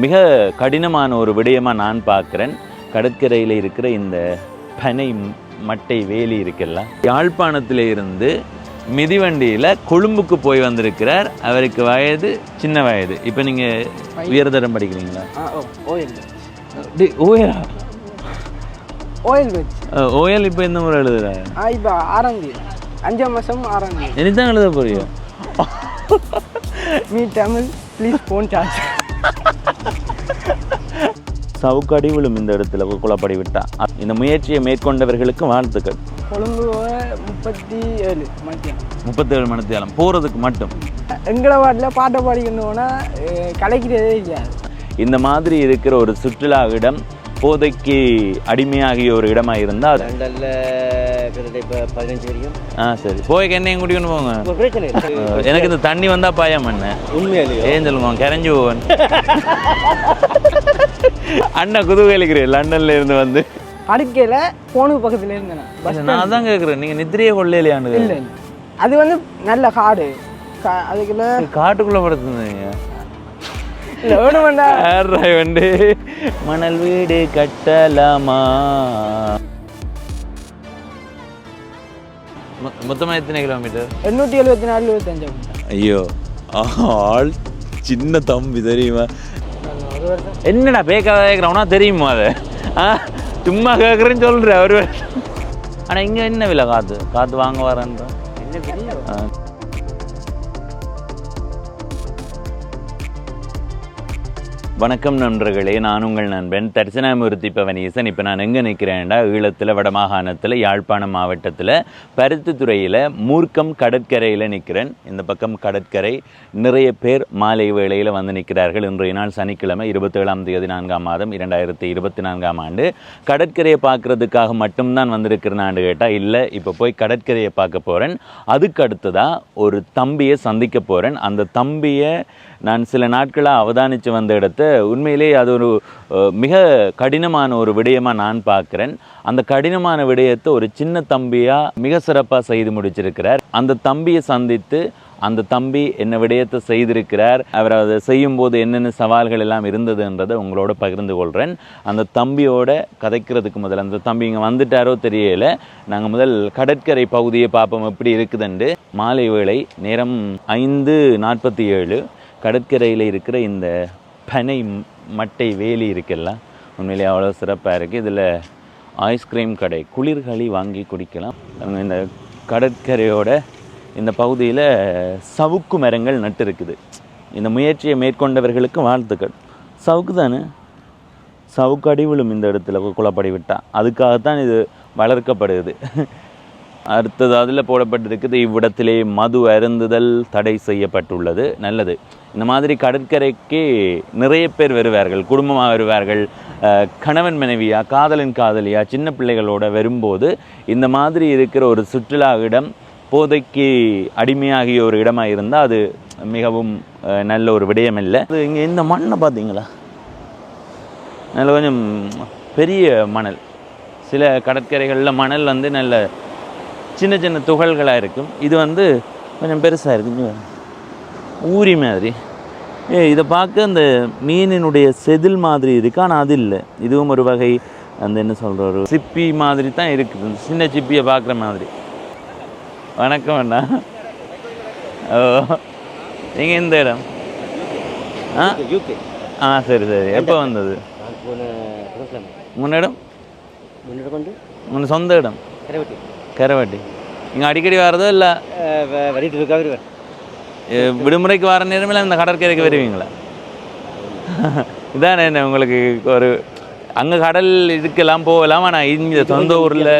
மிக கடினமான ஒரு விடயமாக நான் பார்க்குறேன். கடற்கரையில் இருக்கிற இந்த பனை மட்டை வேலி இருக்குல்ல யாழ்ப்பாணத்தில் இருந்து மிதிவண்டியில் கொழும்புக்கு போய் வந்திருக்கிறார். அவருக்கு வயது சின்ன வயது. இப்போ நீங்கள் உயர்தரம் படிக்கிறீங்களா? ஓயில் ஓயலா ஓயில் இப்போ இந்த முறை எழுதுறாரு இப்போ தேதி அஞ்சாம் மாதம் தேதி இனிதான் எழுத போறியோ? Me Tamil please phone charge சவுக்கடி விழும் இந்த இடத்துல குளப்படி விட்டா இந்த முயற்சியை மேற்கொண்டவர்களுக்கு வாழ்த்துக்கள். கொழும்பு முப்பத்தி ஏழு மத்தியம் முப்பத்தேழு மணித்தியாலம். போகிறதுக்கு மட்டும். எங்களை வாட்டில் பாட்டை பாடிக்கணும் போனால் கலைக்கிறதே இல்லை இந்த மாதிரி இருக்கிற ஒரு சுற்றுலா இடம் போதைக்கு அடிமையாகிய ஒரு இடமா இருந்தா அது லண்டனில் இப்போ பதினஞ்சு வரைக்கும் ஆ சரி. போய்க்கு என்னையும் கூட்டிக்கொண்டு போங்க. பிரச்சனை எனக்கு இந்த தண்ணி வந்தா பயம் என்ன? உண்மையிலேயே? ஏன் சொல்லுங்க கரைஞ்சு போவன். அண்ணா குதூகலிக்கிறேன் லண்டன்ல இருந்து வந்து. படுக்கையில் போனு பக்கத்தில் இருந்தேன் நான். தான் கேட்குறேன் நீங்க நித்திரையே கொள்ளையிலையாண்டு இல்லை அது வந்து நல்ல காடு. கா அதுக்குள்ள காட்டுக்குள்ள படுத்துருந்தீங்க. மணல் வீடு கட்டலாமா? மொ- மொத்தமா எத்தனை கிலோமீட்டர் எண்ணூற்றி எழுபத்தி நாலு எழுபத்தஞ்சு ஐயோ ஆள் சின்ன தம்பி தெரியுமா? ஒரு என்னடா பேக்காத கேட்குறவனா தெரியுமா அது? ஆ சும்மா கேட்குறேன்னு சொல்கிற அவர் ஆனால் இங்கே என்ன விலை காற்று காற்று வாங்க வரேன்ற. வணக்கம் நண்பர்களே நான் உங்கள் நண்பன் தரிசனாமூர்த்தி பவனீசன். இப்போ நான் எங்கே நிற்கிறேன்டா ஈழத்தில் வடமாகாணத்தில் யாழ்ப்பாணம் மாவட்டத்தில் பருத்தித்துறையில் மூர்க்கம் கடற்கரையில் நிற்கிறேன் இந்த பக்கம் கடற்கரை நிறைய பேர் மாலை வேளையில் வந்து நிற்கிறார்கள் இன்றைய நாள் சனிக்கிழமை இருபத்தேழாம் தேதி நான்காம் மாதம் இரண்டாயிரத்தி இருபத்தி நான்காம் ஆண்டு. கடற்கரையை பார்க்குறதுக்காக மட்டும்தான் வந்திருக்கிறேனான்னு கேட்டால் இல்லை இப்போ போய் கடற்கரையை பார்க்க போகிறேன் அதுக்கு அடுத்ததாக ஒரு தம்பியை சந்திக்க போகிறேன் அந்த தம்பியை நான் சில நாட்களாக அவதானித்து வந்த இடத்த உண்மையிலேயே அது ஒரு மிக கடினமான ஒரு விடயமாக நான் பார்க்குறேன். அந்த கடினமான விடயத்தை ஒரு சின்ன தம்பியாக மிக சிறப்பாக செய்து முடிச்சிருக்கிறார். அந்த தம்பியை சந்தித்து அந்த தம்பி என்ன விடயத்தை செய்திருக்கிறார் அவர் அதை செய்யும்போது என்னென்ன சவால்கள் எல்லாம் இருந்ததுன்றதை உங்களோட பகிர்ந்து கொள்கிறேன் அந்த தம்பியோட கதைக்கிறதுக்கு முதல்ல அந்த தம்பி இங்கே வந்துட்டாரோ தெரியல. நாங்கள் முதல் கடற்கரை பகுதியை பார்ப்போம் எப்படி இருக்குதுண்டு. மாலை வேளை நேரம் ஐந்து நாற்பத்தி ஏழு. கடற்கரையில் இருக்கிற இந்த பனை மட்டை வேலி இருக்குல்ல உண்மையிலே அவ்வளோ சிறப்பாக இருக்குது இதில் ஐஸ்கிரீம் கடை குளிர்களி வாங்கி குடிக்கலாம். இந்த கடற்கரையோட இந்த பகுதியில் சவுக்கு மரங்கள் நட்டு இருக்குது. இந்த முயற்சியை மேற்கொண்டவர்களுக்கு வாழ்த்துக்கள். சவுக்கு தானே? சவுக்கு அடி விழும் இந்த இடத்துல குளப்படி விட்டா. அதுக்காகத்தான் இது வளர்க்கப்படுது. அடுத்தது அதில் போடப்பட்டிருக்குது இவ்விடத்திலே மது அருந்துதல் தடை செய்யப்பட்டுள்ளது. நல்லது. இந்த மாதிரி கடற்கரைக்கு நிறைய பேர் வருவார்கள் குடும்பமாக வருவார்கள். அஹ், கணவன் மனைவியா காதலின் காதலியா சின்ன பிள்ளைகளோட வரும்போது இந்த மாதிரி இருக்கிற ஒரு சுற்றுலா இடம் போதைக்கு அடிமையாகிய ஒரு இடமாக இருந்தால் அது மிகவும் அஹ், நல்ல ஒரு விடயம் இல்லை அது இங்கே இந்த மண்ணை பார்த்தீங்களா? நல்ல கொஞ்சம் பெரிய மணல். சில கடற்கரைகளில் மணல் வந்து நல்ல சின்ன சின்ன துகள்களாக இருக்கும். இது வந்து கொஞ்சம் பெருசாக இருக்கு இங்க பாருங்க. ஊரி மாதிரி. ஏ இதை பார்க்க அந்த மீனினுடைய செதில் மாதிரி இருக்கு. ஆனால் அது இல்லை. இதுவும் ஒரு வகை அந்த என்ன சொல்கிற ஒரு சிப்பி மாதிரி தான் இருக்குது. சின்ன சிப்பியை பார்க்குற மாதிரி. வணக்கம் அண்ணா. ஓ நீங்கள் இந்த இடம்? ஆ? யூகே ஆ சரி சரி. எப்போ வந்தது? முன்னிடம்? முன்னிட கொண்டு உன் சொந்த இடம். கரைவட்டி இங்கே அடிக்கடி வரதோ இல்லை? வரிட்டு இருக்கா வருவேன் விடுமுறைக்கு வர நேரமில்ல இந்த கடற்கரைக்கு வருவீங்களா? இதானே என்ன உங்களுக்கு ஒரு அங்கே கடல் இதுக்கெல்லாம் போகலாம்? ஆனால் இங்கே சொந்த ஊரில்.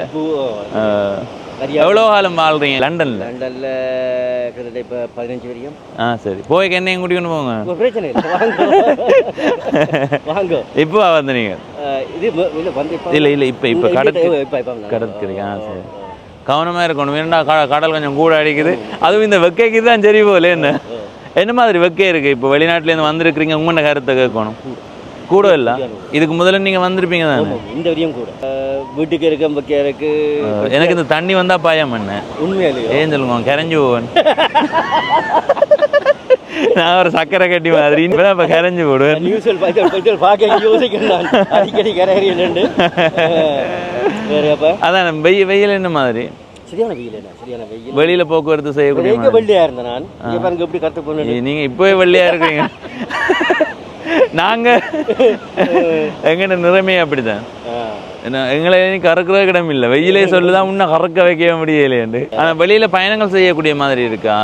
எவ்வளோ காலம் வாழ்றீங்க? லண்டனில்? லண்டனில் கிட்டத்தட்ட இப்போ பதினஞ்சு வரைக்கும் ஆ சரி. போய்க்கு என்னையும் கூட்டிக்கொண்டு போங்க. பிரச்சனை இல்லை. வாங்க. இப்போ வந்து நீங்கள் இது இல்லை இல்லை இப்போ இப்போ கடற்கரை இங்க- இப்போ இப்போ கடற்கரை ஆ சரி. கவனமாக இருக்கணும். ஏன்னா கடல் கொஞ்சம் கூட அடிக்குது. அதுவும் இந்த வெக்கைக்கு தான் சரி போல என்ன? என்ன மாதிரி வெக்கை இருக்குது இப்போ வெளிநாட்டுலேருந்து வந்திருக்கிறீங்க உங்களோட கருத்தை கேட்கணும். கூட இல்லை. இதுக்கு முதல்ல நீங்கள் வந்திருப்பீங்க தானே? இந்த வரையும் கூட. வீட்டுக்கு இருக்க வைக்க இருக்கு. எனக்கு இந்த தண்ணி வந்தால் பயம் என்ன? உண்மையிலேயே? ஏன் சொல்லுங்க கரைஞ்சு போவன். நான் ஒரு சக்கரை கட்டி மாதிரி. இப்பதான் இப்ப கரைஞ்சு போடுவேன். பார்த்து பார்க்க யோசிக்கிறேன் அடிக்கடி கரையறி என்னண்டு வேறு அப்போ? அதான் வெயில் வெயில் என்ன மாதிரி? சரியான வெயில் என்ன? சரியான வெயில். வெளியில போக்குவரத்து செய்யக்கூடிய எங்க வெள்ளையா இருந்தேன் நான். இங்க பாருங்க எப்படி. நீங்க இப்பவே வெள்ளையா இருக்கீங்க நாங்க எங்கட நிலைமை அப்படிதான். எங்களை கறக்குற இடம் இல்லை. வெயிலே சொல்லுதான் இன்னும் கறக்க வைக்க முடியலையாண்டு ஆனா வெளியில பயணங்கள் செய்யக்கூடிய மாதிரி இருக்கா?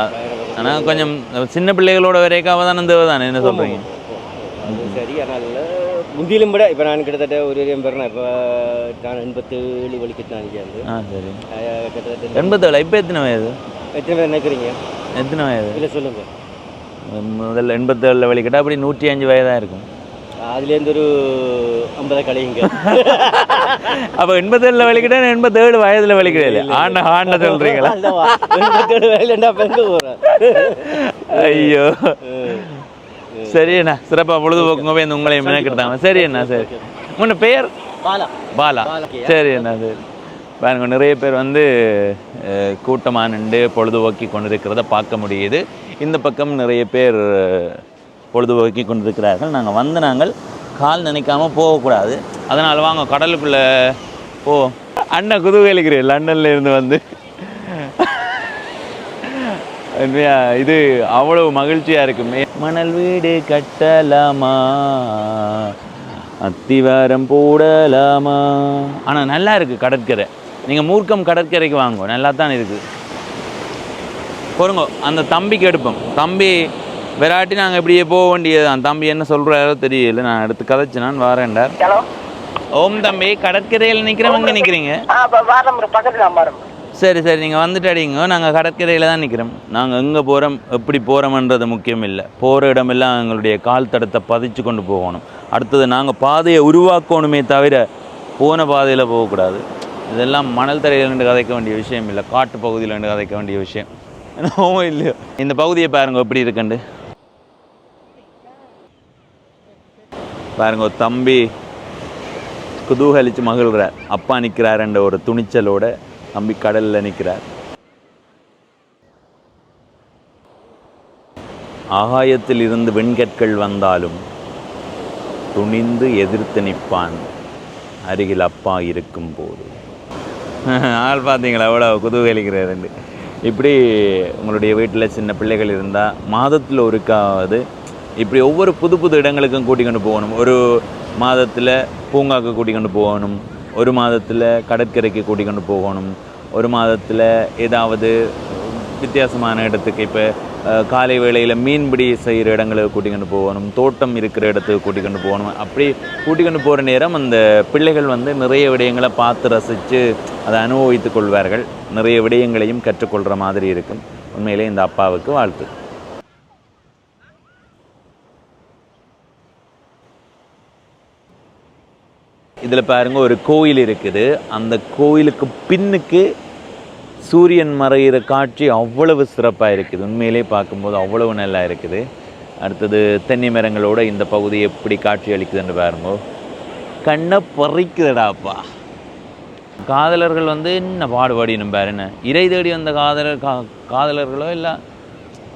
ஆனா கொஞ்சம் சின்ன பிள்ளைகளோட வரைக்கும் அவதானம் தேவைதானே என்ன சொல்றீங்க? சரி ஆனால் முந்தியிலும் விட இப்போ நான் கிட்டத்தட்ட ஒரு பேர் இப்போ நான் எண்பத்தேழு வலிக்கிட்டு நான் இங்கே வந்து ஆ சரி. கிட்டத்தட்ட எண்பத்தேழு இப்போ எத்தனை வயது? எத்தனை பேர் நினைக்கிறீங்க? எத்தனை வயது? இல்லை சொல்லுங்க. முதல்ல எண்பத்தேழில் வலிக்கிட்டா அப்படி நூற்றி அஞ்சு வயதாக இருக்கும். அதுலேருந்து ஒரு ஐம்பதை கழியுங்க. அப்போ எண்பத்தேழில் வலிக்கிட்டா எண்பத்தேழு வயதில் வலிக்கிறே இல்லை ஆண்ட ஆண்ட சொல்கிறீங்களா? எண்பத்தேழு போகிறேன் ஐயோ. சரி அண்ணா சிறப்பாக பொழுதுபோக்குங்க போய் இந்த உங்களை மெனக்கிட்டாங்க சரி அண்ணா சரி. உங்களோட பெயர் பாலா. பாலா. சரி அண்ணா சரி. பாருங்க நிறைய பேர் வந்து அஹ், கூட்டமா நின்று பொழுதுபோக்கி கொண்டிருக்கிறத பார்க்க முடியுது. இந்த பக்கம் நிறைய பேர் பொழுதுபோக்கி கொண்டிருக்கிறார்கள். நாங்கள் வந்து நாங்கள் கால் நினைக்காம போகக்கூடாது. அதனால் வாங்க கடலுக்குள்ளே போ. அண்ணன் குதூகலிக்கிறீர்கள் லண்டன்ல இருந்து வந்து. இது அவ்வளவு மகிழ்ச்சியா இருக்குமே மணல் வீடு கட்டலாமா? அத்திவாரம் போடலாமா? ஆனா நல்லா இருக்கு கடற்கரை. நீங்க மூர்க்கம் கடற்கரைக்கு வாங்க நல்லா தான் இருக்கு. பொறுங்க அந்த தம்பிக்கு எடுப்போம். தம்பி விராட்டி நாங்கள் இப்படியே போக வேண்டியதுதான். தம்பி என்ன சொல்கிறாரோ தெரியல நான் எடுத்து கதைச்சு நான் வாரேன்டார். ஹலோ. ஓம் தம்பி கடற்கரையில் நிற்கிறவங்க நிற்கிறீங்க சரி சரி நீங்கள் வந்துட்டு அடிங்க நாங்கள் கடற்கரையில் தான் நிற்கிறோம் நாங்கள் எங்கே போகிறோம் எப்படி போகிறோம்ன்றது முக்கியம் இல்லை. போகிற இடமெல்லாம் எங்களுடைய கால் தடத்தை பதிச்சு கொண்டு போகணும். அடுத்தது நாங்கள் பாதையை உருவாக்கணுமே தவிர போன பாதையில் போகக்கூடாது. இதெல்லாம் மணல் தரையில் நின்று கதைக்க வேண்டிய விஷயம் இல்லை. காட்டு பகுதியில் நின்று கதைக்க வேண்டிய விஷயம். என்னவோ இல்லையோ. இந்த பகுதியை பாருங்க எப்படி இருக்குண்டு. பாருங்க ஒரு தம்பி குதூகலித்து மகிழ்கிறார் அப்பா நிற்கிறாருன்ற ஒரு துணிச்சலோட தம்பி கடல்ல நிற்கிறார் ஆகாயத்தில் இருந்து வெண்கற்கள் வந்தாலும் துணிந்து எதிர்த்து நிற்பான் அருகில் அப்பா இருக்கும் போது. ஆள் பார்த்தீங்களா? அவ்வளோ குதூகலிக்கிறாருண்டு இப்படி உங்களுடைய வீட்டில் சின்ன பிள்ளைகள் இருந்தால் மாதத்தில் ஒருக்காவது இப்படி ஒவ்வொரு புது புது இடங்களுக்கும் கூட்டிக்கொண்டு போகணும். ஒரு மாதத்தில் பூங்காக்கு கூட்டிக்கொண்டு போகணும். ஒரு மாதத்தில் கடற்கரைக்கு கூட்டிக்கொண்டு போகணும். ஒரு மாதத்தில் ஏதாவது வித்தியாசமான இடத்துக்கு இப்போ காலை வேளையில் மீன்பிடி செய்கிற இடங்களுக்கு கூட்டிக்கொண்டு போகணும் தோட்டம் இருக்கிற இடத்துக்கு கூட்டிக்கொண்டு போகணும். அப்படி கூட்டிக்கொண்டு போகிற நேரம் அந்த பிள்ளைகள் வந்து நிறைய விடயங்களை பார்த்து ரசித்து அதை அனுபவித்துக் கொள்வார்கள். நிறைய விடயங்களையும் கற்றுக்கொள்கிற மாதிரி இருக்கும். உண்மையிலே இந்த அப்பாவுக்கு வாழ்த்து. இதில் பாருங்க ஒரு கோயில் இருக்குது. அந்த கோயிலுக்கு பின்னுக்கு சூரியன் மறையிற காட்சி அவ்வளவு சிறப்பாக இருக்குது. உண்மையிலே பார்க்கும்போது அவ்வளவு நல்லா இருக்குது. அடுத்தது தென்னை மரங்களோட இந்த பகுதி எப்படி காட்சி அளிக்குதுன்னு பாருங்க. கண்ணை பறிக்குதுடாப்பா. காதலர்கள் வந்து என்ன பாடுபாடினும் பாரு என்ன? இறை தேடி வந்த காதலர் கா காதலர்களோ இல்லை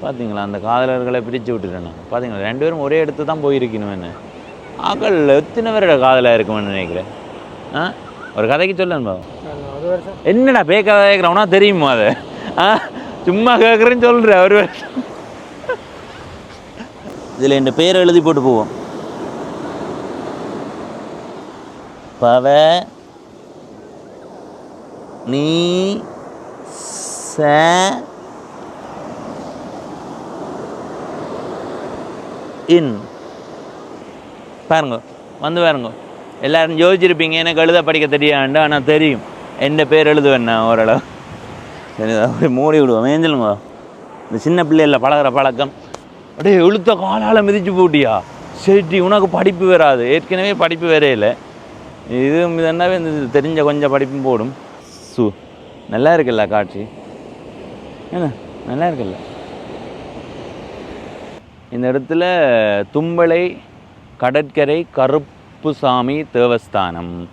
பார்த்தீங்களா அந்த காதலர்களை பிரித்து விட்டுட்டேன்? பார்த்தீங்களா ரெண்டு பேரும் ஒரே இடத்து தான் போயிருக்கணும் என்ன? ஆக்கள் எத்தனை பேரோட காதலாக இருக்கும்னு நினைக்கிறேன்? ஆ? ஒரு கதைக்கு சொல்லு பாவம் ஒரு வருஷம் என்னடா கேட்குறவனா தெரியுமா அது? ஆ? சும்மா கேட்குறேன்னு சொல்கிற ஒரு இதில் என் பேரை எழுதி போட்டு போவோம். பவ நீ ச இன். பாருங்க வந்து பாருங்க. எல்லோரும் யோசிச்சிருப்பீங்க எனக்கு எழுத படிக்க தெரியாண்டு ஆனால் தெரியும். எந்த பேர் எழுதுவேன் நான் ஓரளவு. சரி அப்படியே மூடி விடுவோம். ஏஞ்சலுங்க இந்த சின்ன பிள்ளைகளில் பழகுற பழக்கம். அப்படியே எழுத்த காலால் மிதிச்சு போட்டியா? சரி உனக்கு படிப்பு வராது. ஏற்கனவே படிப்பு வேறே இல்லை. இது என்னவே இந்த தெரிஞ்ச கொஞ்சம் படிப்பும் போடும். சு நல்லா இருக்குல்ல காட்சி? என்ன நல்லா இருக்குல்ல? இந்த இடத்துல தும்பலை கடற்கரை கருப்புசாமி தேவஸ்தானம்.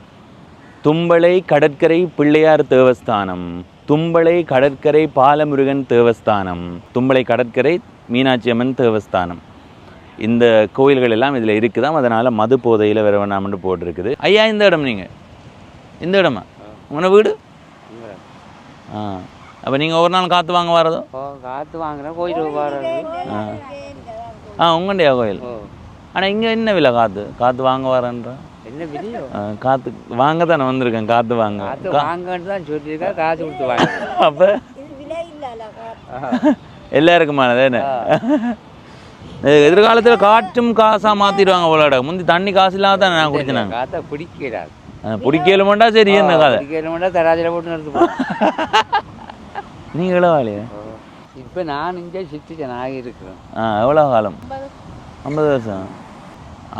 தும்பளை கடற்கரை பிள்ளையார் தேவஸ்தானம். தும்பளை கடற்கரை பாலமுருகன் தேவஸ்தானம். தும்பளை கடற்கரை மீனாட்சி அம்மன் தேவஸ்தானம். இந்த கோயில்கள் எல்லாம் இதில் இருக்குதாம். அதனால் மது போதையில் வர வேணாம்னு போட்டிருக்குது. ஐயா இந்த இடம் நீங்கள் இந்த இடமா? உங்களோட வீடு? ஆ. அப்போ நீங்கள் ஒரு நாள் காற்று வாங்க வரதோ? காற்று வாங்குறேன் கோயிலுக்கு போகிறது ஆ. உங்கண்டியா கோயில்? ஆனால் இங்கே என்ன விலை காற்று காற்று வாங்க வரேன்ற. என்ன விலையோ? காற்று வாங்க தானே வந்திருக்கேன் காற்று வாங்க. வாங்கன்னு தான் காசு கொடுத்து வாங்க அப்போ? எல்லாருக்குமானது என்ன எதிர்காலத்தில் காற்றும் காசாக மாற்றிடுவாங்க போலாட முந்தி தண்ணி காசு இல்லாத தானே நான் குடிச்சினாங்க காற்றை பிடிக்கிறார் பிடிக்கலுமாண்டா சரி என்ன கதை? பிடிக்கணும்னா தராஜில் போட்டு நிறுத்து போ. நீ இளவாளியா இப்போ நான் இங்கே சிட்டிசன் ஆகியிருக்கிறேன் ஆ எவ்வளோ காலம்? ஐம்பது வருஷம்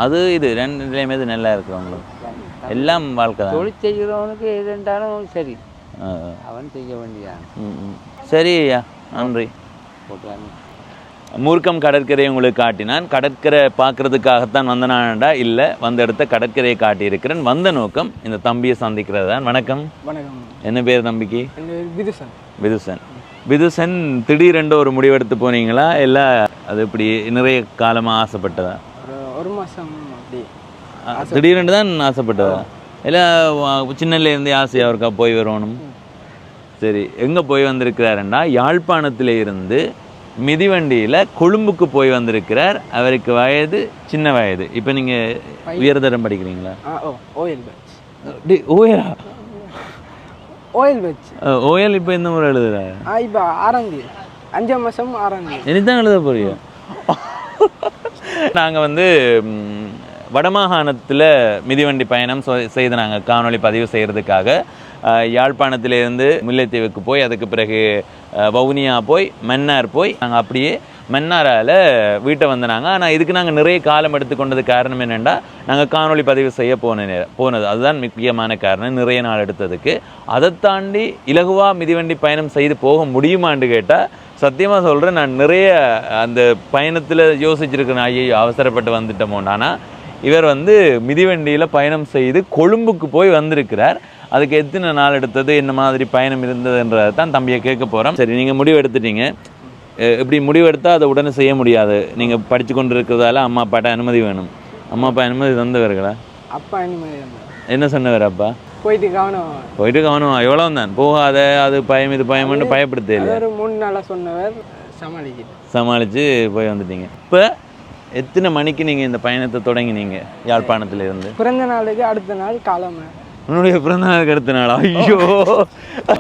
அது இது ரெண்டுலேயுமே இது நல்லா இருக்கு உங்களுக்கு. எல்லாம் வாழ்க்கை தான். தொழில் செய்கிறவனுக்கு எது இருந்தாலும் சரி அவன் செய்ய வேண்டியான் ம், ம். சரி ஐயா நன்றி. மூர்க்கம் கடற்கரையை உங்களுக்கு காட்டினான். கடற்கரை பார்க்கறதுக்காகத்தான் வந்தனாண்டா இல்லை வந்த இடத்த கடற்கரையை காட்டியிருக்கிறேன். வந்த நோக்கம் இந்த தம்பியை சந்திக்கிறது தான் வணக்கம். வணக்கம். என்ன பேர் தம்பிக்கு? விதுசன். விதுசன். விதுசன் திடீரென்று ஒரு முடிவெடுத்து போனீங்களா? இல்லை அது இப்படி நிறைய காலமாக ஆசைப்பட்டதா? ஒரு மாதம் அப்படி திடீரென்று தான் ஆசைப்பட்டதா? இல்லை சின்னல இருந்து ஆசையாக இருக்கா போய் வரணும்? சரி எங்கே போய் வந்திருக்கிறாருன்னா யாழ்ப்பாணத்திலே இருந்து மிதிவண்டியில் கொழும்புக்கு போய் வந்திருக்கிறார். அவருக்கு வயது சின்ன வயது. இப்போ நீங்கள் உயர்தரம் படிக்கிறீங்களா? ஓயில் பேட்ச் டேய், ஓயா ஓயில் பேட்ச் ஓயல் இப்போ இந்த முறை எழுதுறாரு ஆ இப்போ ஆறாம் தேதி அஞ்சாம் மாதம் ஆறாம் தேதி இனிதான் எழுத போறியா? நாங்கள் வந்து வடமாகாணத்தில் மிதிவண்டி பயணம் செய்து நாங்கள் காணொளி பதிவு செய்கிறதுக்காக யாழ்ப்பாணத்திலிருந்து முல்லைத்தீவுக்கு போய் அதுக்கு பிறகு வவுனியா போய் மன்னார் போய் நாங்கள் அப்படியே மன்னாரால் வீட்டை வந்தனாங்க. ஆனால் இதுக்கு நாங்கள் நிறைய காலம் எடுத்துக்கொண்டது காரணம் என்னென்னா நாங்கள் காணொளி பதிவு செய்ய போன நேரம் போனது. அதுதான் முக்கியமான காரணம். நிறைய நாள் எடுத்ததுக்கு. அதை தாண்டி இலகுவாக மிதிவண்டி பயணம் செய்து போக முடியுமான்னு கேட்டால் சத்தியமாக சொல்கிறேன் நான் நிறைய அந்த பயணத்தில் யோசிச்சிருக்கிறேன் ஐயோ அவசரப்பட்டு வந்துட்டோமோன்னு ஆனால் இவர் வந்து மிதிவண்டியில் பயணம் செய்து கொழும்புக்கு போய் வந்திருக்கிறார். அதுக்கு எத்தனை நாள் எடுத்தது என்ன மாதிரி பயணம் இருந்ததுன்றதை தான் தம்பியை கேட்க போகிறோம் சரி நீங்கள் முடிவு எடுத்துட்டீங்க. இப்படி முடிவு எடுத்தால் அதை உடனே செய்ய முடியாது. நீங்கள் படித்து கொண்டு இருக்கிறதால அம்மா அப்பாட்ட அனுமதி வேணும். அம்மா அப்பா அனுமதி தந்தவர்களா? அப்பா இருந்தார் என்ன சொன்னவர் அப்பா? போயிட்டு கவனம் போயிட்டு கவனம் எவ்வளோ தான்? போகாத அது பயம் இது பயம்னு பயப்படுத்தே இல்லை ஒரு மூணு நாளாக சொன்னவர். சமாளிக்கிட்டு சமாளித்து போய் வந்துட்டீங்க. இப்போ எத்தனை மணிக்கு நீங்கள் இந்த பயணத்தை தொடங்கினீங்க? யாழ்ப்பாணத்துல இருந்து பிறந்த நாளுக்கு அடுத்த நாள் காலமை. உன்னுடைய பிறந்த நாளுக்கு அடுத்த நாள்? ஐயோ.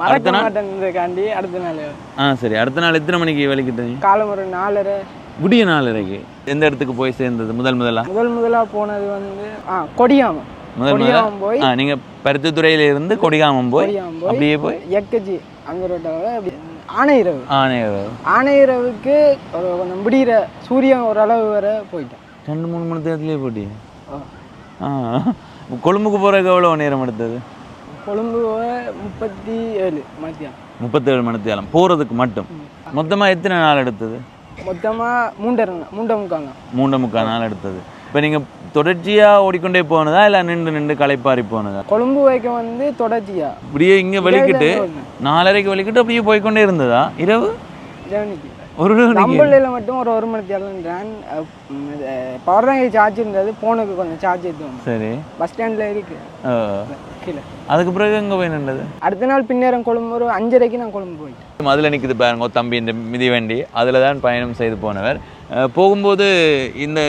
அடுத்த நாள்? மாட்டேன்றதுக்காண்டி அடுத்த நாள். ஆ சரி. அடுத்த நாள் எத்தனை மணிக்கு வலிக்கிட்டீங்க காலம் ஒரு நாலரை. விடிய நாலரைக்கு. எந்த இடத்துக்கு போய் சேர்ந்தது? முதல் முதலா? முதல் முதலாக போனது வந்து ஆ கொடியாமம். முதல் முதல்ல போய் ஆ நீங்கள் பருத்தித்துறையில இருந்து கொடிகாமம் போய் கொடியாமம் போய் அப்படியே போய்? எக்கச்சி அங்கே அப்படி ஆனையிரவு. ஆணையர் ஆனையிரவுக்கு ஒரு கொஞ்சம் முடிகிற சூரியன் ஓரளவு வர போயிட்டேன். ரெண்டு மூணு மணி நேரத்துலேயே போட்டி ஆ. கொழும்புக்கு போகிறதுக்கு எவ்வளோ நேரம் எடுத்தது? கொழும்பு முப்பத்தி ஏழு மதியம் முப்பத்தேழு மணி நேரம் போகிறதுக்கு மட்டும் மொத்தமாக எத்தனை நாள் எடுத்தது? மொத்தமாக மூண்டரை மூண்டை தான் மூன்று முக்கால் நாள் எடுத்தது. இப்போ நீங்கள் தொடர்ச்சியாக ஓடிக்கொண்டே போனதா இல்லை நின்று நின்று களைப்பாரி போனதா? கொழும்பு வைக்க வந்து தொடர்ச்சியா. இப்படியே இங்கே வெளிக்கிட்டு நாலரைக்கு வெளிக்கிட்டு அப்படியே போய்க்கொண்டே இருந்ததா? இரவு? ஜெவனிக்கு ஒரு? நம்பள்ளையில் மட்டும் ஒரு ஒரு மணி தேர்ந்தான் பவர் பேங்க் சார்ஜ் இருந்தது. ஃபோனுக்கு கொஞ்சம் சார்ஜ் ஏற்றுவோம் சரி. பஸ் ஸ்டாண்டில் இருக்கு. கீழே. அதுக்கு பிறகு எங்கே போய் நின்றது? அடுத்த நாள் பின்னேரம் கொழும்பு ஒரு அஞ்சரைக்கு நான் கொழும்பு போயிட்டேன். அதில் நிற்குது பாருங்க தம்பி இந்த மிதிவண்டி அதில் தான் பயணம் செய்து போனவர். போகும்போது இந்த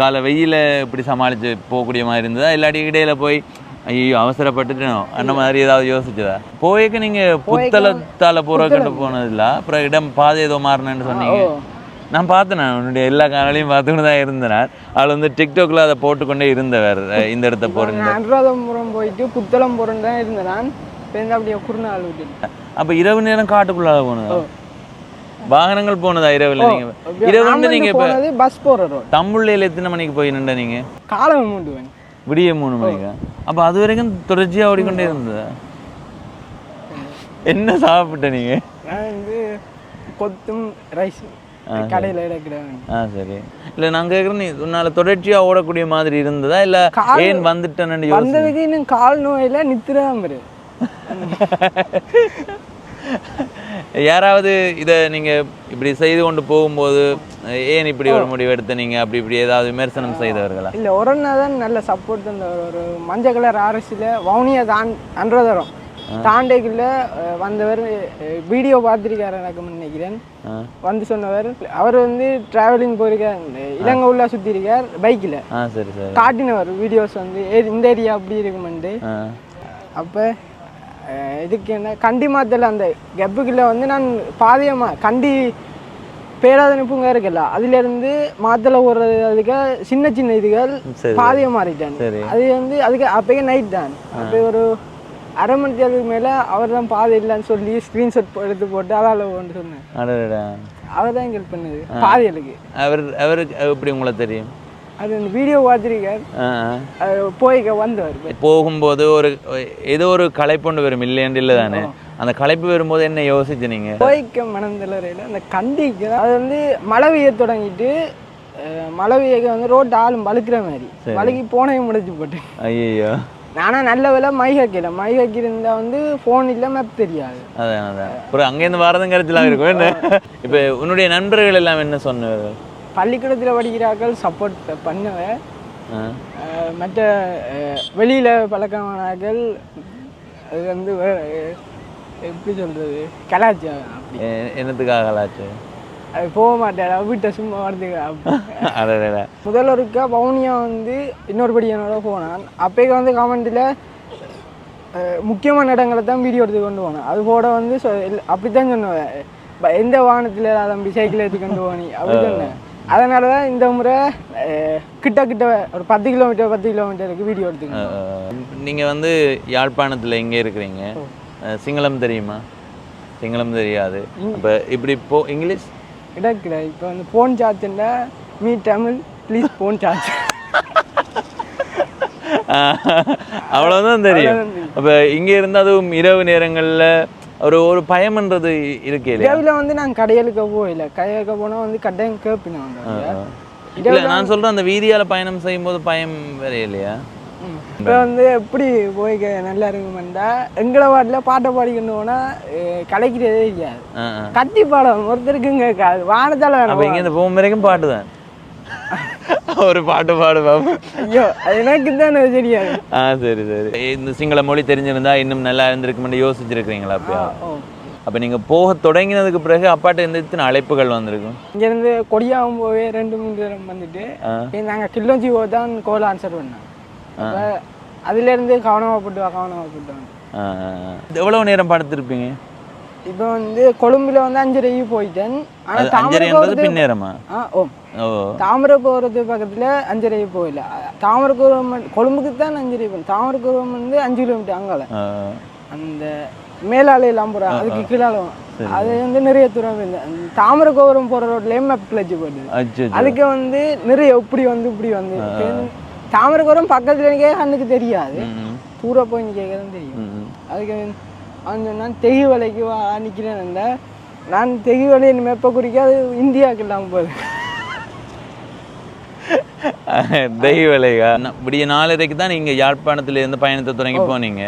கால வெயில இப்படி சமாளித்து போகக்கூடிய மாதிரி இருந்ததா? இல்லாட்டி இடையில போய் ஐயோ அவசரப்பட்டுட்டோம் அந்த மாதிரி ஏதாவது யோசிச்சதா? போய்க்கு நீங்கள் புத்தளத்தால் போகிறக்கிட்ட போனதில்ல. அப்புறம் இடம் பாதை ஏதோ மாறினேன்னு சொன்னீங்க. நான் பார்த்தேன் உன்னுடைய எல்லா காணொலியும் பார்த்துக்கிட்டு தான் இருந்தேன். அவள் வந்து டிக்டாக்ல அதை போட்டுக்கொண்டே இருந்தவர் அஹ் இந்த இடத்த போகிறேன் நான் அனுராதபுரம் போயிட்டு புத்தளம் போகிறேன் தான் இருந்தேன் இருந்து அப்படியே குறுநாள் அப்போ இரவு நேரம் காட்டுக்குள்ளால போனதா? வாகனங்கள் போனதா இரவுல நீங்க? இரவு வந்து நீங்க பஸ் ரோடு தமிழ்ல எத்தனை மணிக்கு போய் நின்ற நீங்க? காலம் மூண்டு விடிய மூணு மணிக்கா? அப்போ அது வரைக்கும் தொடர்ச்சியா ஓடிக்கொண்டே இருந்ததா? என்ன சாப்பிட்ட நீங்க? நான் வந்து கொத்தும் ரைஸ் கடையில் எடுக்கிறேன். ஆ சரி. இல்ல நான் கேட்குறேன் நீ உன்னால தொடர்ச்சியா ஓடக்கூடிய மாதிரி இருந்ததா? இல்ல ஏன் வந்துட்டேன்னு வந்ததுக்கு இன்னும் கால் நோயில் நித்திராம இரு யாராவது இதை நீங்க இப்படி செய்து கொண்டு போகும்போது ஏன் இப்படி ஒரு முடிவு எடுத்து அப்படி இப்படி ஏதாவது விமர்சனம் செய்தவர்களா? இல்லை ஒரு தான் நல்ல சப்போர்ட் தந்தவர் ஒரு மஞ்சள் கலர் அரசில் வவுனியை தான் அன்றதரம். தாண்டைக்குள்ள வந்தவர் வீடியோ பார்த்துருக்காரு எனக்கு நினைக்கிறேன். வந்து சொன்னவர் அவர் வந்து டிராவலிங் போயிருக்கார். இலங்கை உள்ள சுற்றி இருக்கார் பைக்கில் காட்டினவர் வீடியோஸ் வந்து இந்த ஏரியா அப்படி இருக்குமெண்டு அப்போ இதுக்கு என்ன கண்டி மாத்தல அந்த கெப்புக்குள்ள வந்து நான் பாதையமா கண்டி பேராதனிப்புங்க இருக்குல்ல அதுலேருந்து மாத்தல ஓடுறது அதுக்கு சின்ன சின்ன இதுகள். பாதையை மாறிட்டேன். அது வந்து அதுக்கு அப்பயே நைட் தான். அப்போ ஒரு அரை மணி நேரத்துக்கு மேலே அவர் தான் பாதை இல்லைன்னு சொல்லி ஸ்க்ரீன்ஷாட் எடுத்து போட்டு அதால் ஒன்று சொன்னேன் அவர் தான் ஹெல்ப் பண்ணுது பாதைகளுக்கு அவர் அவருக்கு எப்படி உங்களை தெரியும்? அது வீடியோ. அது போய்க்க வந்தவர் போகும்போது ஒரு ஏதோ ஒரு களைப்பொண்டு வரும் இல்லையாண்டு இல்லை தானே? அந்த களைப்பு வரும்போது என்ன யோசிச்சு நீங்க? போய்க்க மனந்தளரையில் அந்த கண்டிக்கு அது வந்து மழை பெய்ய தொடங்கிட்டு மழை பெய்ய வந்து ரோட்டு ஆளும் வழுக்கிற மாதிரி. வழுக்கி போனையும் முடிச்சு போட்டு ஐயோ நானா நல்ல வேலை மை ஹக்கில மை ஹக்கி இருந்தா வந்து ஃபோன் இல்லை மேப் தெரியாது. அதான் அதான். அப்புறம் அங்கேருந்து வரதும் கருத்துலாம் இருக்கும் என்ன இப்போ உன்னுடைய நண்பர்கள் எல்லாம் என்ன சொன்னார்கள்? பள்ளிக்கூடத்தில் படிக்கிறார்கள் சப்போர்ட் பண்ணுவேன் மற்ற வெளியில பழக்கமானார்கள் அது வந்து எப்படி சொல்றது கலாச்சாரம் அப்படி. என்னத்துக்காக ஆச்சு அது போக மாட்டேன் வீட்டை சும்மா வரதுக்கு அப்படி. அடடா முதல்வருக்கா பவுனியா வந்து இன்னொரு படியானோட போனான். அப்போக்கு வந்து கமெண்ட்டில் முக்கியமான இடங்களை தான் வீடியோ எடுத்து கொண்டு போனேன். அது போட வந்து இல்ல- அப்படித்தான் சொன்னேன் எந்த வாகனத்தில் தம்பி சைக்கிள் எடுத்து கொண்டு போனி அப்படி சொன்னேன். அதனால தான் இந்த முறை கிட்ட கிட்ட ஒரு பத்து கிலோமீட்டர் பத்து கிலோமீட்டருக்கு வீடியோ எடுத்துக்கணும். நீங்க வந்து யாழ்ப்பாணத்துல எங்க இருக்கிறீங்க? சிங்களம் தெரியுமா? சிங்களம் தெரியாது. அப்ப இப்படி போ இங்கிலீஷ்? இடக்கிட இப்போ வந்து phone சார்ஜ்னா me Tamil please phone charge அவ்வளவுதான் தெரியும். அப்ப இங்க இருந்து அதுவும் இரவு நேரங்கள்ல ஒரு ஒரு பயம்ன்றது இருக்கே இல்லையா? இரவில் வந்து நான் கடையலுக்கு போகல கடையலுக்கு போனால் வந்து கட்டாயம் கேட்பினேன் வந்து இல்ல நான் சொல்றேன் அந்த வீதியால பயணம் செய்யும்போது பயம் வேற இல்லையா? இப்போ வந்து எப்படி போய் நல்லா இருக்குமெண்டா எங்களை பாட்டில் பாட்டை பாடிக்கொண்டு போனால் கலைக்கிறதே ஆ. கத்தி பாடம் ஒருத்தருக்கும் கேட்காது வானத்தால் வேணும். இங்க இந்த போகும் வரைக்கும் பாட்டு தான். ஒரு பாட்டு பாடு பாப்போம் ஐயோ எனக்கு தான் தெரியாது. ஆ சரி சரி. இந்த சிங்கள மொழி தெரிஞ்சிருந்தா இன்னும் நல்லா இருந்திருக்குமென்னு யோசிச்சிருக்கிறீங்களா அப்பயா? அப்ப நீங்க போக தொடங்கினதுக்கு பிறகு அப்பாட்ட எந்த இத்தனை அழைப்புகள் வந்திருக்கும்? இங்கேருந்து கொடியாகும் போவே ரெண்டு மூணு நேரம் வந்துட்டு ஆ. நாங்கள் கில்லோஞ்சி போய் தான் கோல் ஆன்சர் பண்ணோம். அதுலேருந்து கவனமாக போட்டு வா கவனமாக போட்டு. எவ்வளவு நேரம் படுத்திருப்பீங்க? இப்போ வந்து கொழும்புல வந்து அஞ்சரைக்கு போயிட்டேன். ஆனால் தாமரை ஆ ஓ. தாமரை போகிறது பக்கத்தில் அஞ்சரை போயில தாமரைக்குரம் கொழும்புக்கு தான் அஞ்சரை போகும் தாமரைக்குரம் வந்து அஞ்சு கிலோமீட்டர் அங்கால. அந்த மேலாலையெல்லாம் போகிறோம் அதுக்கு கீழால அது வந்து நிறைய தூரம் தாமரை கோபுரம் போகிற ரோட்லேயே மேப் கிளச்சு அச்சோ அதுக்கு வந்து நிறைய இப்படி வந்து இப்படி வந்து. தாமரை கோபுரம் பக்கத்துல இருக்கே கண்ணுக்கு தெரியாது. தூர போய் தான் தெரியும். அதுக்கு அவன் சொன்னான் தெகு வலைக்கு வா நிற்கிறேன் நான் தெகு வலையை மெப்ப குறிக்க அது இந்தியாவுக்கு இல்லாமல் போகுது. தெய்வலைகா ந- விடிய நாலரைக்கு தான் நீங்க யாழ்ப்பாணத்துல இருந்து பயணத்தை தொடங்கி போனீங்க.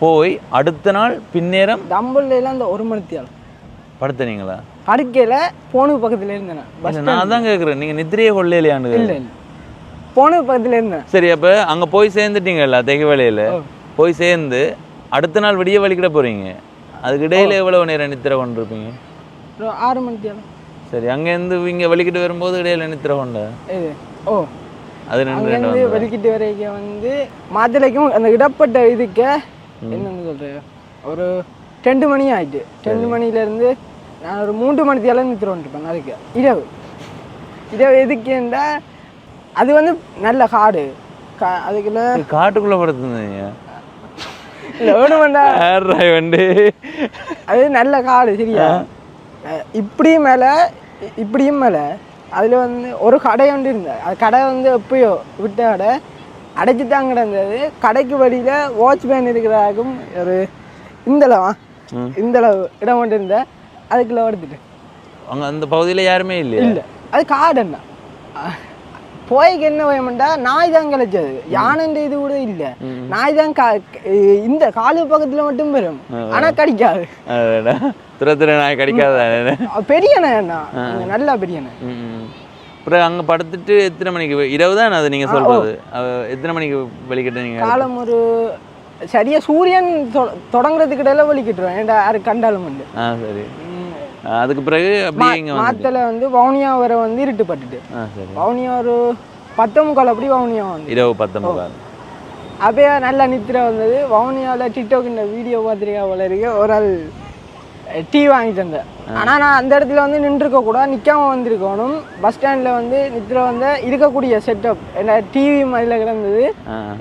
போய் அடுத்த நாள் பின்னேரம் தம்புள்ளையில் அந்த ஒரு மணித்தியால் படுத்துனீங்களா? படுக்கையில் போனுக்கு பக்கத்தில் இருந்தேன் நான். தான் கேக்குறேன். நீங்க நித்திரையே கொள்ளையிலையாண்டு இல்லை போனுக்கு பக்கத்தில் இருந்தேன். சரி அப்ப அங்க போய் சேர்ந்துட்டீங்கல்ல தெகவலையில. போய் சேர்ந்து அடுத்த நாள் விடிய வலிக்கிட போறீங்க. அதுக்கு இடையில எவ்வளவு நேரம் நித்திரை கொண்டிருப்பீங்க? ஆறு மணித்தியால் சரி அங்க இருந்து இங்க வலிக்கிட்டு வரும்போது இடையில நித்திரை கொண்ட? ஓ. அது அங்கேருந்து வந்து வெளிக்கிட்டு வரைக்கும் வந்து மாத்திரைக்கும் அந்த இடப்பட்ட இதுக்கு என்னன்னு சொல்கிறேன் ஒரு ரெண்டு மணி ஆயிட்டு. ரெண்டு மணிலேருந்து நான் ஒரு மூன்று மணித்தியால நித்திர வந்துருப்பேன் அதுக்கு இரவு. இரவு எதுக்குண்டா அது வந்து நல்ல காடு. கா அதுக்குள்ள காட்டுக்குள்ள படுத்துருந்தீங்க? இல்லை வேணுமெண்டா ஏறாய் வண்டி. அது நல்ல காடு சரியா? இப்படியும் மேலே இப்படியும் மேலே அதில் வந்து ஒரு கடை ஒன்று இருந்தது. அது கடை வந்து எப்பயோ விட்ட கடை. அடைச்சி தான் கிடந்தது. கடைக்கு வழியில் வாட்ச்மேன் இருக்கிறதாகும் ஒரு இந்தளவா? இந்தளவு இடம் ஒன்று இருந்த அதுக்குள்ள எடுத்துட்டு அங்க அந்த பகுதியில யாருமே இல்லையா? இல்லை. அது காடு என்ன போய்க்கு என்ன பயம்டா நாய் தான் கிளச்சது யானைன்ற இது கூட இல்ல. நாய் தான் இந்த காலு பக்கத்துல மட்டும் வரும். ஆனா கடிக்காது. நாய் கடிக்காதானே அ, பெரிய நாய்ண்ணா நல்லா பெரிய நாய். அப்புறம் அங்கே படுத்துட்டு எத்தனை மணிக்கு இரவு தான் அது நீங்கள் சொல்கிறது எத்தனை மணிக்கு வெளிக்கிட்ட நீங்கள் காலம் ஒரு சரியா சூரியன் தொ- தொடங்குறதுக்கு இடையில வலிக்கிட்டுருவேன் ஏன்டா யாரு கண்டாலும் வந்து ஆ சரி. அதுக்கு பிறகு மாத்தல வந்து வவுனியா வர வந்து இருட்டுப்பட்டுட்டு. வவுனியா ஒரு பத்தே முக்கால் அப்படி வவுனியா வந்து. இரவு பத்தொன்பது அப்படியே நல்லா நித்திர வந்தது. வவுனியாவில் டிக்டாக் இந்த வீடியோ பார்த்துருக்கா போல இருக்கு. ஒரு ஆள் டீ வாங்கி தந்தேன் ஆனால் நான் அந்த இடத்துல வந்து நின்றுருக்க கூட நிற்காம வந்திருக்கணும். பஸ் ஸ்டாண்டில் வந்து நித்திர வந்த இருக்கக்கூடிய செட்டப் என்ன டிவி மாதிரில கிடந்தது.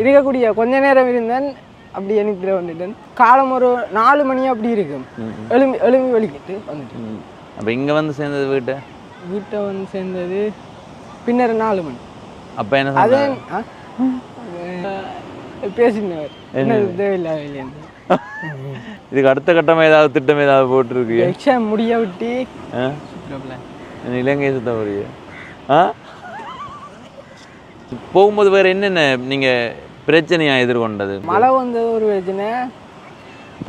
இருக்கக்கூடிய கொஞ்ச நேரம் இருந்தேன். அப்படியே நித்திர வந்துட்டேன். காலம் ஒரு நாலு மணி அப்படி இருக்கும். எலும்பி எலும்பி வலிக்கிட்டு வந்துட்டேன். அப்போ இங்கே வந்து சேர்ந்தது வீட்டை? வீட்டை வந்து சேர்ந்தது பின்னர் நாலு மணி. அப்போ என்ன அது? பேசினவர். என்ன? தேவையில்லாத இல்லையா? இதுக்கு அடுத்த கட்டம் ஏதாவது திட்டம் ஏதாவது போட்டிருக்கு எக்ஸாம் முடிய விட்டு இலங்கை சுத்த போறீங்க? ஆ? போகும்போது வேற என்னென்ன நீங்க பிரச்சனையா எதிர்கொண்டது? மழை வந்தது ஒரு பிரச்சனை.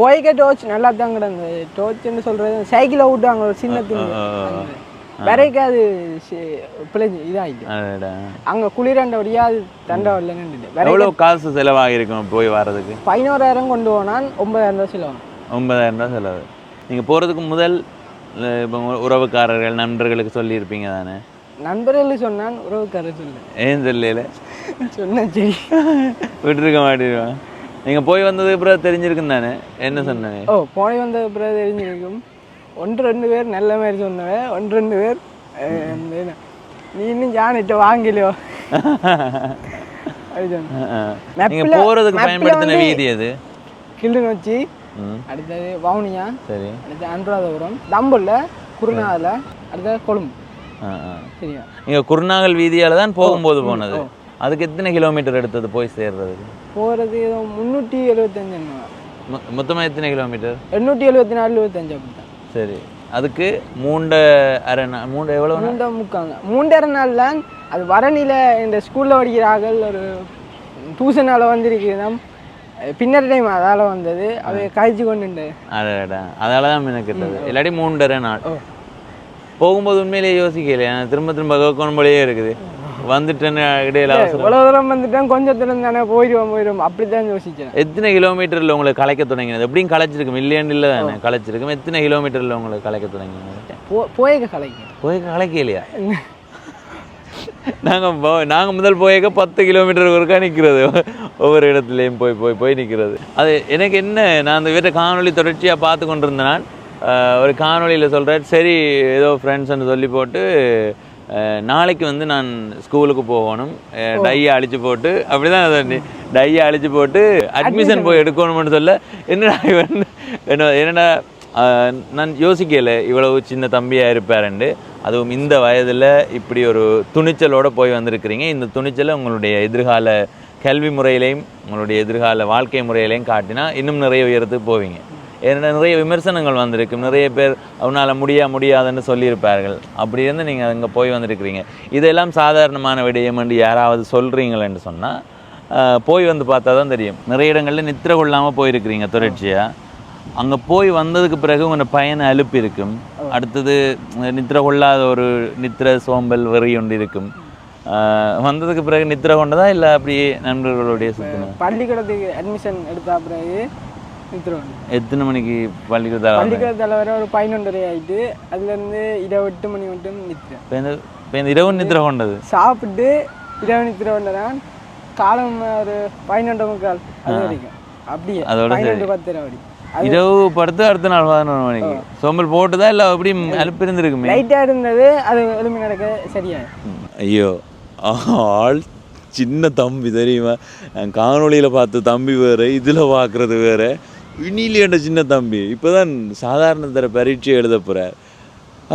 போய்க்க டோச் நல்லா தான் கிடந்தது. டோச்சுன்னு சொல்றது சைக்கிளை விட்டாங்க ஒரு சின்ன வரைக்கும் அது பிழைஞ்சு இதாகிட்டு. அங்கே குளிரண்டபடியா அது தண்டவாள நின்றுட்டு வேற எவ்வளவு காசு செலவாகி இருக்கும் போய் வர்றதுக்கு? பதினோராயிரம் கொண்டு போனான் ஒன்பதாயிரம் ரூபாய் செலவாகும். ஒன்பதாயிரம் ரூபாய் செலவு. நீங்க போறதுக்கு முதல் இப்போ உறவுக்காரர்கள் நண்பர்களுக்கு சொல்லியிருப்பீங்க தானே? நண்பர்கள் சொன்னான் உறவுக்காரர் சொல்ல ஏன் தெரியல சொன்னேன் சரி விட்டுருக்க மாட்டேன். நீங்க போய் வந்ததுக்கு பிறகு தெரிஞ்சிருக்கும் தானே? என்ன சொன்னேன் ஓ போய் வந்த பிறகு தெரிஞ்சிருக்கும். ஒன்று ரெண்டு பேர் நல்ல மாதிரி சொன்னவன் ஒன்று ரெண்டு பேர் நீ இன்னும் ஜானிட்ட வாங்கலையோ? நீங்க போறதுக்கு பயன்படுத்தின வீதி அது கிளிநொச்சி அடுத்தது வவுனியா சரி. அடுத்து அனுராதபுரம் தம்புல்ல குருநாகல அடுத்தது கொழும்பு. சரியா? நீங்க குருநாகல் வீதியால தான் போகும்போது போனது. அதுக்கு எத்தனை கிலோமீட்டர் எடுத்தது போய் சேர்றதுக்கு? போகிறது ஏதோ முந்நூற்றி எழுபத்தஞ்சு மொ- மொத்தமா எத்தனை கிலோமீட்டர் எண்ணூற்றி எழுபத்தி நாலு எழுபத்தஞ்சு அப்படித்தான். சரி. அதுக்கு மூண்ட அரை நா- மூண்ட எவ்வளவு நாள்? மூண்டை முக்காங்க. மூண்டரை நாள்ல அது வரணில இந்த ஸ்கூலில் படிக்கிறார்கள் ஒரு டியூஷனால் வந்திருக்கு நம் பின்னர் டைம் அதால் வந்தது. அவை காய்ச்சி கொண்டு அடடா. அதால தான் மெனக்கிட்டது இல்லாட்டி மூன்றரை நாள். போகும்போது உண்மையிலேயே யோசிக்கலையா? திரும்ப திரும்ப போலயே இருக்குது. வந்துட்டேன்னு இடையில இவ்வளோ தூரம் வந்துட்டேன் கொஞ்சம் தூரம் தானே போயிடுவோம் போயிடுவோம் அப்படி தான் யோசிச்சேன் எத்தனை கிலோமீட்டர்ல உங்களுக்கு கலைக்க தொடங்கினது? எப்படியும் கலைச்சிருக்கும் இல்லையாண்டு இல்லை தானே கலைச்சிருக்கும் எத்தனை கிலோமீட்டர்ல உங்களுக்கு கலைக்க தொடங்கினது? போ போயக்க கலைக்கு. போய் கலைக்கலையா? நாங்க போ- நாங்க முதல் போயக்க பத்து கிலோமீட்டர் ஒருக்கா நிக்கிறது. ஒவ்வொரு இடத்துலயும் போய் போய் போய் நிக்கிறது. அது எனக்கு என்ன நான் அந்த வீட்டை காணொளி தொடர்ச்சியா பார்த்து கொண்டிருந்தேன் ஒரு காணொளியில சொல்றேன் சரி ஏதோ ஃப்ரெண்ட்ஸ்ன்னு சொல்லி போட்டு நாளைக்கு வந்து நான் ஸ்கூலுக்கு போகணும். டையை அழிச்சு போட்டு அப்படிதான் அது டையை அழிச்சு போட்டு அட்மிஷன் போய் எடுக்கணும்னு சொல்ல என்னடா இவன் என்ன என்னடா நான் யோசிக்கல இவ்வளவு சின்ன தம்பியா இருப்பாருண்டு அதுவும் இந்த வயதுல இப்படி ஒரு துணிச்சலோட போய் வந்திருக்கிறீங்க. இந்த துணிச்சலை உங்களுடைய எதிர்கால கல்வி முறையிலையும் உங்களுடைய எதிர்கால வாழ்க்கை முறையிலையும் காட்டினா இன்னும் நிறைய உயரத்துக்கு போவீங்க. நிறைய விமர்சனங்கள் வந்திருக்கு. நிறைய பேர் அவனால முடியா முடியாதுன்னு சொல்லியிருப்பார்கள். அப்படி இருந்து நீங்கள் அங்கே போய் வந்திருக்கிறீங்க. இதெல்லாம் சாதாரணமான விடயம் என்று யாராவது சொல்கிறீங்களேன்னு சொன்னால் போய் வந்து பார்த்தா தான் தெரியும். நிறைய இடங்களில் நித்திர கொள்ளாமல் போயிருக்கிறீங்க தொடர்ச்சியாக அங்கே போய் வந்ததுக்கு பிறகு உங்கள் பயண அலுப்பு இருக்கும் அடுத்தது நித்திர கொள்ளாத ஒரு நித்திர சோம்பல் வெறி ஒன்று இருக்கும். வந்ததுக்கு பிறகு நித்திர கொண்டதா இல்லை அப்படியே நண்பர்களுடைய சுற்றின பள்ளிக்கூடத்துக்கு அட்மிஷன் எடுத்த பிறகு எத்தனை மணிக்கு பள்ளிக்கூடத்தில் பள்ளிக்கூட தலைவரை ஒரு பதினொன்றரை ஆயிட்டு அதுலேருந்து இரவு எட்டு மணி மட்டும் நிற்கிறேன். இப்போ இந்த இரவு நித்திர கொண்டது? சாப்பிட்டு இரவு நித்திர வந்ததான் காலம் ஒரு பதினொன்று முக்கால் அது வரைக்கும். அப்படியே அதோட. பதினொன்று பத்து அப்படி இரவு படுத்து அடுத்த நாள் பதினொரு மணிக்கு. சோம்பல் போட்டுதா இல்லை அப்படி அலுப்பு இருந்திருக்குமே? லைட்டாக இருந்தது அது எலும்பி நடக்க சரியா ஐயோ. ஆள் சின்ன தம்பி தெரியுமா? நான் காணொளியில் பார்த்த தம்பி வேறு இதில் பார்க்குறது வேறு. இனிலேண்ட சின்ன தம்பி. இப்போதான் சாதாரண தர பரீட்சை எழுத போகிறார்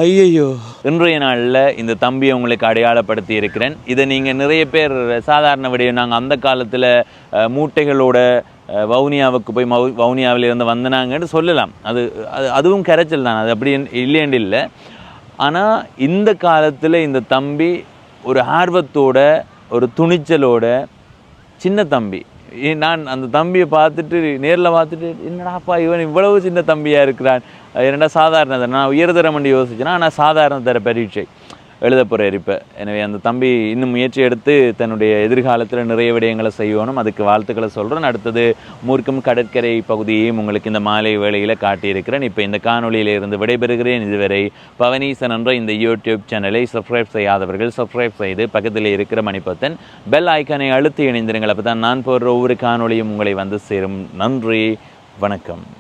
ஐயையோ. இன்றைய நாளில் இந்த தம்பியை உங்களுக்கு அடையாளப்படுத்தி இருக்கிறேன். இதை நீங்கள் நிறைய பேர் சாதாரண விடையும் நாங்கள் அந்த காலத்தில் மூட்டைகளோட வவுனியாவுக்கு போய் மவு வவுனியாவிலேருந்து வந்தனாங்கன்னு சொல்லலாம். அது அது அதுவும் கரைச்சல் தான். அது அப்படி இல்லையண்டு இல்லை. ஆனால் இந்த காலத்தில் இந்த தம்பி ஒரு ஆர்வத்தோட ஒரு துணிச்சலோட சின்ன தம்பி. நான் அந்த தம்பியை பார்த்துட்டு நேரில் பார்த்துட்டு என்னடாப்பா இவன் இவ்வளவு சின்ன தம்பியாக இருக்கிறான்? என்னடா சாதாரண தர நான் உயர்தரம் என்று யோசிச்சேன்னா ஆனால் சாதாரண தர பரீட்சை. எழுத போகிறார் இப்போ எனவே அந்த தம்பி இன்னும் முயற்சி எடுத்து தன்னுடைய எதிர்காலத்தில் நிறைய விடயங்களை செய்யணும். அதுக்கு வாழ்த்துக்களை சொல்கிறேன் அடுத்தது மூர்க்கம் கடற்கரை பகுதியையும் உங்களுக்கு இந்த மாலை வேளையில் காட்டியிருக்கிறேன். இப்போ இந்த காணொளியில இருந்து விடைபெறுகிறேன் இதுவரை பவனீசன் என்ற இந்த யூடியூப் சேனலை சப்ஸ்கிரைப் செய்யாதவர்கள் சப்ஸ்கிரைப் செய்து பக்கத்தில் இருக்கிற மணிப்பத்தன் பெல் ஐக்கானை அழுத்தி இணைந்திருங்கள். அப்போ தான் நான் போடுற ஒவ்வொரு காணொளியும் உங்களை வந்து சேரும். நன்றி. வணக்கம்.